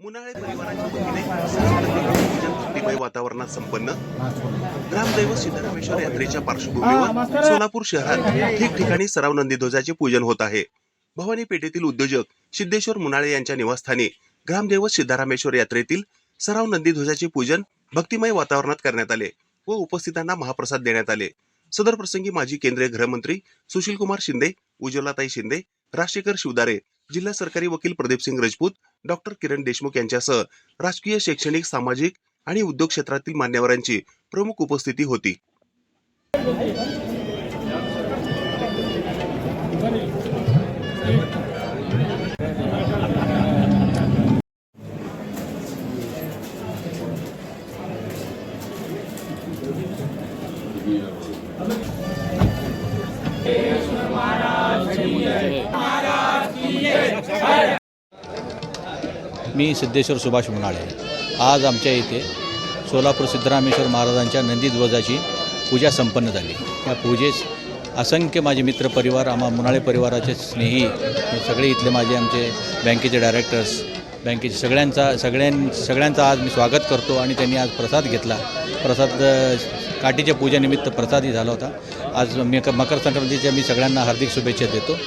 मुनाळे परिवाराच्या वतीने पूजन भक्तिमय वातावरणात संपन्न ग्रामदैवत सिद्धरामेश्वर यात्रेच्या पार्श्वभूमीवर सोलापूर शहरात ठिकठिकाणी सराव नंदी ध्वजाचे पूजन होत आहे. भवानी पेठेतील उद्योजक सिद्धेश्वर मुनाळे यांच्या निवासस्थानी ग्रामदैवत सिद्धरामेश्वर यात्रेतील सराव नंदी ध्वजाचे पूजन भक्तिमय वातावरणात करण्यात आले व उपस्थितांना महाप्रसाद देण्यात आले. सदर प्रसंगी माजी केंद्रीय गृहमंत्री सुशीलकुमार शिंदे उज्ज्वलाताई शिंदे राजशेखर शिवदारे जिल्हा सरकारी वकील प्रदीपसिंग राजपूत डॉक्टर किरण देशमुख यांच्यासह राजकीय शैक्षणिक सामाजिक आणि उद्योग क्षेत्रातील मान्यवरांची प्रमुख उपस्थिती होती. मी सिद्धेश्वर सुभाष मुनाळे. आज आमच्या इथे सोलापूर सिद्धरामेश्वर महाराजांच्या नंदीध्वजाची पूजा संपन्न झाली. या पूजेस असंख्य माझे मित्र परिवार आम्हा मुनाळे परिवाराचे स्नेही सगळे इथले माझे आमचे बँकेचे डायरेक्टर्स बँकेचे सगळ्यांचा सगळ्यां सगळ्यांचा आज मी स्वागत करतो आणि त्यांनी आज प्रसाद घेतला. प्रसाद काठीच्या पूजेनिमित्त प्रसादही झाला होता. आज मी मकर संक्रांतीच्या मी सगळ्यांना हार्दिक शुभेच्छा देतो.